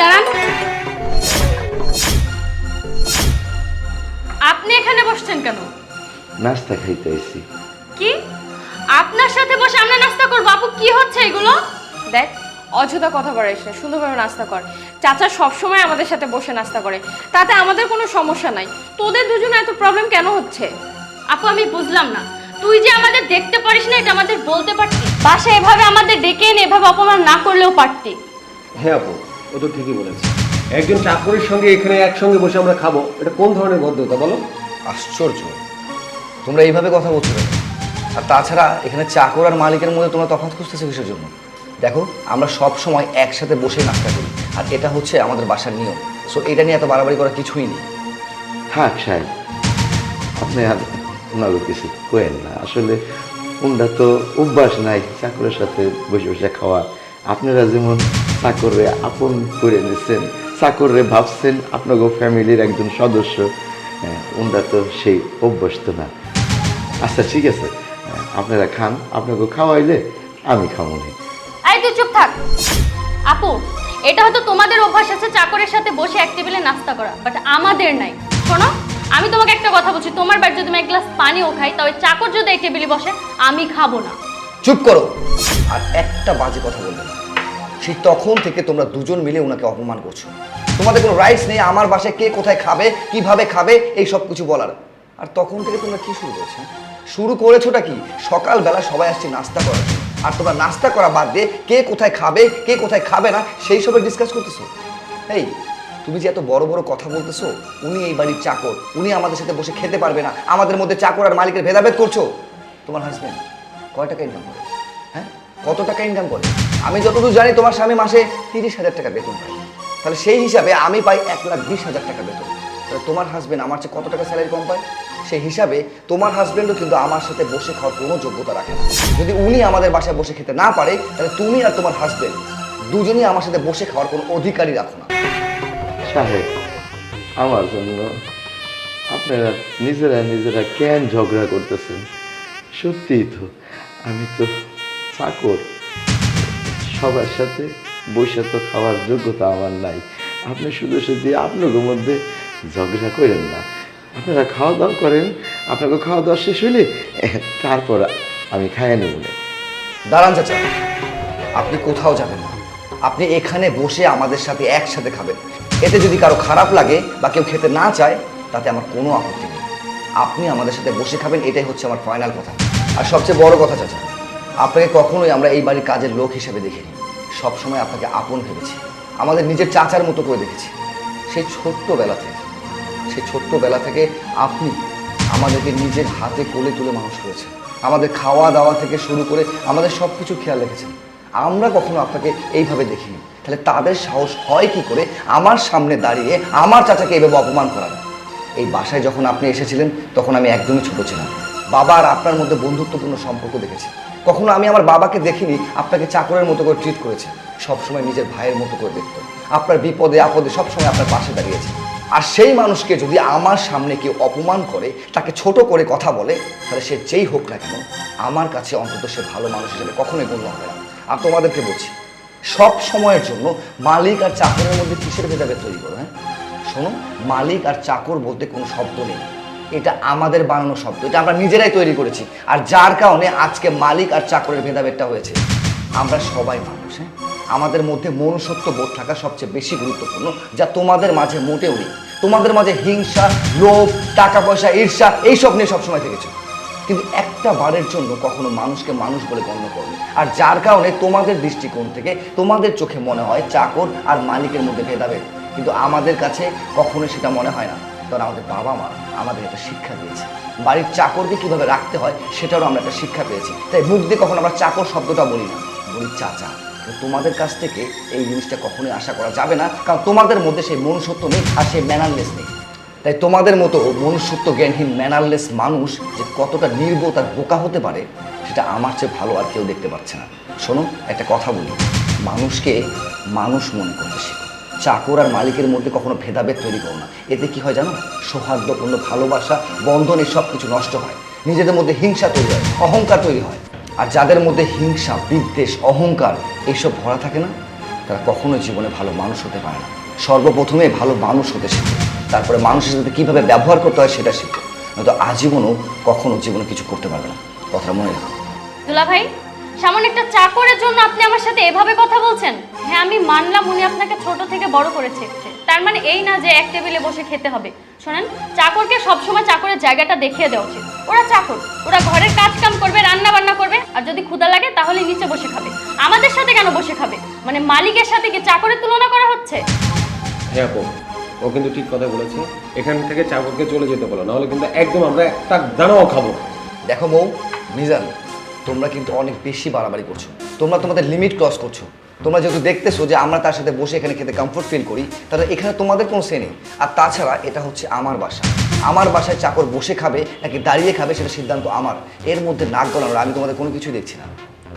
দাঁড়ান। আপনি এখানে বসছেন কেন? নাস্তা খাইতে আইছি। কি? আপনার সাথে বসে আমরা নাস্তা করব। আপু কি হচ্ছে এগুলো? দেখ অযথা কথা বলিস না সুন্দরভাবে নাস্তা কর। চাচা সবসময় আমাদের সাথে বসে নাস্তা করে। তাতে আমাদের কোনো সমস্যা নাই। তোদের দুজনে এত প্রবলেম কেন হচ্ছে? আপু আমি বুঝলাম না। তুই যে আমাদের দেখতে পারিস না এটা আমাদের বলতে পারতি? বাসা এভাবে আমাদের ডেকে এনে এভাবে অপমান না করলেও পারতি। হ্যাঁ আপু। ও তো ঠিকই বলেছে। একজন চাকরির সঙ্গে এখানে একসঙ্গে বসে আমরা খাব এটা কোন ধরনের ভদ্রতা বলো? আশ্চর্য। তোমরা এইভাবে কথা বলছো কেন? আর তাছাড়া এখানে চাকর আর মালিকের মধ্যে তোমরা তফাৎ খুঁজতেছো কিসের জন্য? দেখো আমরা সব সময় একসাথে বসে নাস্তা করি আর এটা হচ্ছে আমাদের বাসার নিয়ম। সো এটা নিয়ে এত বাড়াবাড়ি করা কিছুই নেই। হ্যাঁ সাহেব। আপনি আর ওনাকে কিছু কোয়েন না। আসলে উনটা তো অভ্যাস নাই চাকরের সাথে বসে বসে খাওয়া। আপনারা যেমন চাকরে আপন করে নিচ্ছেন চাকরে ভাবছেন আপনাকে ফ্যামিলির একজন সদস্য। হ্যাঁ, উনটা তো সেই অভ্যস্ত না। আচ্ছা ঠিক আছে। হ্যাঁ, আপনারা খান আপনাকে খাওয়াইলে আমি খাব না এই তুই চুপ থাক। আপু এটা হয়তো তোমাদের অভ্যাস আছে চাকরের সাথে বসে এক টেবিলে নাস্তা করা বাট আমাদের নাই। শোনো আমি তোমাকে একটা কথা বলছি। তোমার বাড়ি যদি আমি এক গ্লাস পানিও খাই তবে চাকর যদি এই টেবিলে বসে আমি খাব না। চুপ করো। আর একটা বাজে কথা বলবে সেই তখন থেকে তোমরা দুজন মিলে ওনাকে অপমান করছ। তোমাদের কোনো রাইটস নেই, আমার বাসায় কে কোথায় খাবে, কীভাবে খাবে, এই সব কিছু বলার। আর তখন থেকে তোমরা কি শুরু করেছ? শুরু করেছোটা কি? সকালবেলা সবাই আসছে নাস্তা করার আর তোমরা নাস্তা করা বাদ দিয়ে কে কোথায় খাবে, কে কোথায় খাবে না, সেই সবে ডিসকাস করতেছো? এই, তুমি যে এত বড় বড় কথা বলতেছো, উনি এই বাড়ির চাকর, উনি আমাদের সাথে বসে খেতে পারবে না, আমাদের মধ্যে চাকর আর মালিকের ভেদাভেদ করছ। তোমার হাজব্যান্ড কয় টাকা ইনকাম করে? হ্যাঁ? কত টাকা ইনকাম করে? আমি যতদূর জানি তোমার স্বামী মাসে তিরিশ হাজার টাকা বেতন পায়। তাহলে সেই হিসাবে আমি পাই এক লাখ বিশ হাজার টাকা বেতন। তাহলে তোমার হাজবেন্ড আমার চেয়ে কত টাকা স্যালারি কম পায়? সেই হিসাবে তোমার হাজবেন্ডও কিন্তু আমার সাথে বসে খাওয়ার কোনো যোগ্যতা রাখে না। যদি উনি আমাদের বাসায় বসে খেতে না পারে, তাহলে তুমি আর তোমার হাজবেন্ড দুজনই আমার সাথে বসে খাওয়ার কোনো অধিকারই রাখো না। সাহেব, আমার জন্য আপনারা নিজেরা নিজেরা কেন ঝগড়া করতেছেন? সত্যিই তো, আমি তো চাকর। সবার সাথে বসে তো খাওয়ার যোগ্যতা আমার নাই। আপনি শুধু শুধু আপনাদের মধ্যে ঝগড়া করেন না। আপনারা খাওয়া দাওয়া করেন আপনাকে খাওয়া দাওয়া শেষ এহ, তারপর আমি খাইয়ে নেব। দাঁড়ান চাচা আপনি কোথাও যাবেন না। আপনি এখানে বসে আমাদের সাথে একসাথে খাবেন। এতে যদি কারও খারাপ লাগে বা কেউ খেতে না চায় তাতে আমার কোনো আপত্তি নেই। আপনি আমাদের সাথে বসে খাবেন এটাই হচ্ছে আমার ফাইনাল কথা। আর সবচেয়ে বড় কথা চাচা আপনাকে কখনোই আমরা এই বাড়ির কাজের লোক হিসেবে দেখিনি। সবসময় আপনাকে আপন ভেবেছি। আমাদের নিজের চাচার মতো করে দেখেছি। সেই ছোট্টবেলা থেকে, সেই ছোট্টবেলা থেকে আপনি আমাদেরকে নিজের হাতে কোলে তুলে মানুষ করেছেন। আমাদের খাওয়া দাওয়া থেকে শুরু করে আমাদের সব কিছু খেয়াল রেখেছেন। আমরা কখনো আপনাকে এইভাবে দেখিনি। তাহলে তাদের সাহস হয় কি করে আমার সামনে দাঁড়িয়ে আমার চাচাকে এভাবে অপমান করার? এই বাসায় যখন আপনি এসেছিলেন, তখন আমি একদমই ছোট ছিলাম। বাবা আর আপনার মধ্যে বন্ধুত্বপূর্ণ সম্পর্ক দেখেছি। কখনো আমি আমার বাবাকে দেখিনি, আপনাকে চাকরের মতো করে ট্রিট করেছে। সবসময় নিজের ভাইয়ের মতো করে দেখত। আপনার বিপদে, আপদে সবসময় আপনার পাশে দাঁড়িয়েছে। আর সেই মানুষকে যদি আমার সামনে কেউ অপমান করে, তাকে ছোট করে কথা বলে, তাহলে সে যেই হোক না কেন, আমার কাছে অন্তত সে ভালো মানুষ হিসেবে কখনোই গণ্য হবে না। আর তোমাদেরকে বলছি, সব সময়ের জন্য মালিক আর চাকরের মধ্যে কিসের ভেদাভেদ তৈরি করো হ্যাঁ? শোনো, মালিক আর চাকর বলতে কোনো শব্দ নেই। এটা আমাদের বানানো শব্দ। এটা আমরা নিজেরাই তৈরি করেছি। আর যার কারণে আজকে মালিক আর চাকরের ভেদাভেদটা হয়েছে। আমরা সবাই মানুষ হ্যাঁ? আমাদের মধ্যে মনুষ্যত্ব বোধ থাকা সবচেয়ে বেশি গুরুত্বপূর্ণ, যা তোমাদের মাঝে মোটেও নেই। তোমাদের মাঝে হিংসা, লোভ টাকা পয়সা ঈর্ষা, এইসব নিয়ে সবসময় থেকেছো। কিন্তু একটা বারের জন্য কখনো মানুষকে মানুষ বলে গণ্য করবে আর যার কারণে তোমাদের দৃষ্টিকোণ থেকে তোমাদের চোখে মনে হয় চাকর আর মালিকের মধ্যে ভেদাভেদ। কিন্তু আমাদের কাছে কখনো সেটা মনে হয় না। কারণ আমাদের বাবা মা আমাদের একটা শিক্ষা দিয়েছে। বাড়ির চাকরকে কীভাবে রাখতে হয়, সেটারও আমরা একটা শিক্ষা পেয়েছি। তাই মুখ দিয়ে কখনো আমরা চাকর শব্দটা বলি না, বলি চাচা। তো তোমাদের কাছ থেকে এই জিনিসটা কখনোই আশা করা যাবে না, কারণ তোমাদের মধ্যে সেই মনুষ্যত্ব নেই আর সেই ম্যানারলেস নেই। তাই তোমাদের মতো মনুষ্যত্ব জ্ঞানহীন ম্যানারলেস মানুষ যে কতটা নির্বোধ আর বোকা হতে পারে, সেটা আমার চেয়ে ভালো আর কেউ দেখতে পাচ্ছে না। শোনো, একটা কথা বলি। মানুষকে মানুষ মনে করতে শেখো। চাকর আর মালিকের মধ্যে কখনো ভেদাভেদ তৈরি করো না। এতে কি হয় জানো? সৌহার্দ্যপূর্ণ ভালোবাসা, বন্ধন সব কিছু নষ্ট হয়। নিজেদের মধ্যে হিংসা তৈরি হয়, অহংকার তৈরি হয়। আর যাদের মধ্যে হিংসা, বিদ্বেষ, অহংকার এইসব ভরা থাকে না, তারা কখনো জীবনে ভালো মানুষ হতে পারে না। সর্বপ্রথমে ভালো মানুষ হতে শেখে। তারপরে মানুষের সাথে কীভাবে ব্যবহার করতে হয় সেটা শেখে। নয়তো আজীবনও কখনো জীবনে কিছু করতে পারবে না। কথাটা মনে রাখো। দুলা ভাই সামান্য একটা চাকরের জন্য আপনি আমার সাথে এভাবে কথা বলছেন? হ্যাঁ আমি মানলাম উনি আপনাকে ছোট থেকে বড় করেছে তার মানে এই না যে এক টেবিলে বসে খেতে হবে। শোনেন চাকরকে সবসময় চাকরের জায়গাটা দেখিয়ে দেওয়া উচিত। ওরা চাকর ওরা ঘরের কাজ কাম করবে রান্না বান্না করবে আর যদি ক্ষুধা লাগে তাহলে নিচে বসে খাবে। আমাদের সাথে কেন বসে খাবে? মানে মালিকের সাথে কি চাকরের তুলনা করা হচ্ছে? হ্যাঁ আপু ও কিন্তু ঠিক কথা বলেছে। এখান থেকে চাকরকে চলে যেতে বলো নাহলে কিন্তু একদম আমরা একটা দানাও খাব। দেখো মৌ মিজান তোমরা কিন্তু অনেক বেশি বাড়াবাড়ি করছ। তোমরা তোমাদের লিমিট ক্রস করছ। তোমরা যেহেতু দেখতেছো যে আমরা তার সাথে বসে এখানে খেতে কমফোর্ট ফিল করি, তাহলে এখানে তোমাদের কোনো সে নেই। আর তাছাড়া এটা হচ্ছে আমার বাসা। আমার বাসায় চাকর বসে খাবে নাকি দাঁড়িয়ে খাবে সেটা সিদ্ধান্ত আমার। এর মধ্যে নাক গলানোর, আমি তোমাদের কোনো কিছুই দেখছি না।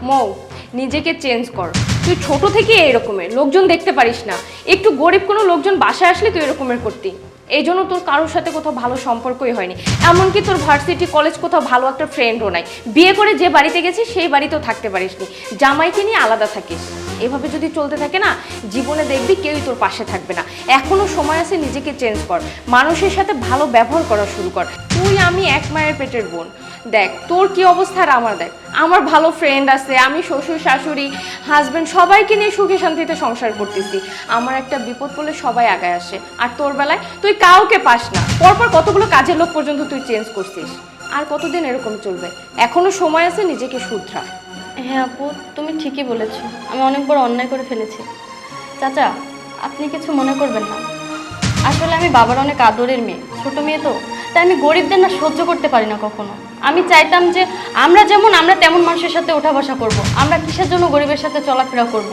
মৌ, নিজেকে চেঞ্জ কর। তুই ছোট থেকে এরকমের লোকজন দেখতে পারিস না। একটু গরিব কোনো লোকজন বাসায় আসলে তুই এরকমের করতি। এই জন্য তোর কারোর সাথে কোথাও ভালো সম্পর্কই হয়নি। এমনকি তোর ভার্সিটি কলেজ কোথাও ভালো একটা ফ্রেন্ডও নাই। বিয়ে করে যে বাড়িতে গেছিস, সেই বাড়িতেও থাকতে পারিসনি। জামাইকে নিয়ে আলাদা থাকিস। এভাবে যদি চলতে থাকে না, জীবনে দেখবি কেউই তোর পাশে থাকবে না। এখনও সময় আছে নিজেকে চেঞ্জ কর। মানুষের সাথে ভালো ব্যবহার করা শুরু কর। তুই আমি এক মায়ের পেটের বোন। দেখ, তোর কি অবস্থা আর আমার দেখ। আমার ভালো ফ্রেন্ড আছে, আমি শ্বশুর, শাশুড়ি হাজবেন্ড সবাইকে নিয়ে সুখে শান্তিতে সংসার করতেছি। আমার একটা বিপদ পড়লে সবাই আগায় আসে। আর তোর বেলায় তুই কাউকে পাস না। পরপর কতগুলো কাজের লোক পর্যন্ত তুই চেঞ্জ করছিস। আর কতদিন এরকম চলবে? এখনও সময় আছে নিজেকে শুধরা। হ্যাঁ আপু, তুমি ঠিকই বলেছ। আমি অনেক বড় অন্যায় করে ফেলেছি। চাচা, আপনি কিছু মনে করবেন না। আসলে আমি বাবার অনেক আদরের মেয়ে, ছোট মেয়ে তো। তাই আমি গরিবদের না সহ্য করতে পারি না কখনো। আমি চাইতাম যে আমরা যেমন, আমরা তেমন মানুষের সাথে ওঠা বসা করব। আমরা কিসের জন্য গরিবের সাথে চলাফেরা করব।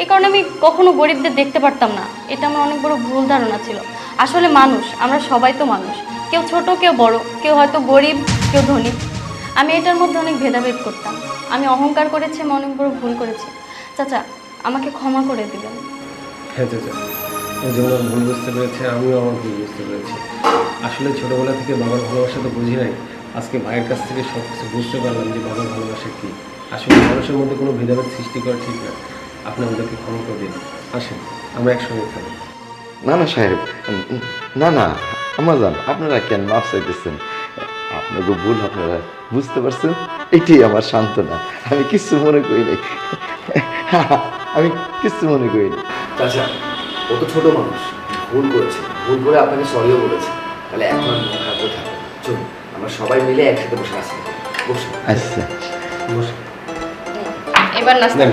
এই কারণে আমি কখনো গরিবদের দেখতে পারতাম না। এটা আমার অনেক বড় ভুল ধারণা ছিল। আসলে মানুষ, আমরা সবাই তো মানুষ। কেউ ছোট, কেউ বড়। কেউ হয়তো গরিব, কেউ ধনী। আমি এটার মধ্যে অনেক ভেদাভেদ করতাম। আমি অহংকার করেছি, আমি অনেক বড় ভুল করেছি। চাচা, আমাকে ক্ষমা করে দিবেন। হ্যাঁ ভুল বুঝতে পেরেছে, আমিও আমার ভুল বুঝতে পেরেছি। আসলে ছোটবেলা থেকে বাবার ভালোবাসা তো বুঝি নাই। আজকে ভাইয়ের কাছ থেকে সব কিছু বুঝতে পারলাম যে বাবার ভালোবাসা কী। আসলে মানুষের মধ্যে কোনো ভেদাভেদ সৃষ্টি করা ঠিক না। আপনি আমাদেরকে ক্ষমা করে দিন। আসেন আমরা একসঙ্গে খাব না না সাহেব। না না আমার জান আপনারা কেন মাফ চাইতেছেন? আপনাকে ভুল আপনারা বুঝতে পারছেন? এটাই আমার সান্ত্বনা। আমি কিছু মনে করি নাই। আমি কিছু মনে করি নাই। চাচা ও তো ছোট মানুষ। ভুল করেছে। ভুল করে আপনাকে সরিও বলেছে। তাহলে এখন মন খারাপ থাকবে চলুন। আমরা সবাই মিলে একসাথে বসে আসতে বসুন আচ্ছা। বসে। এবার নাস্তা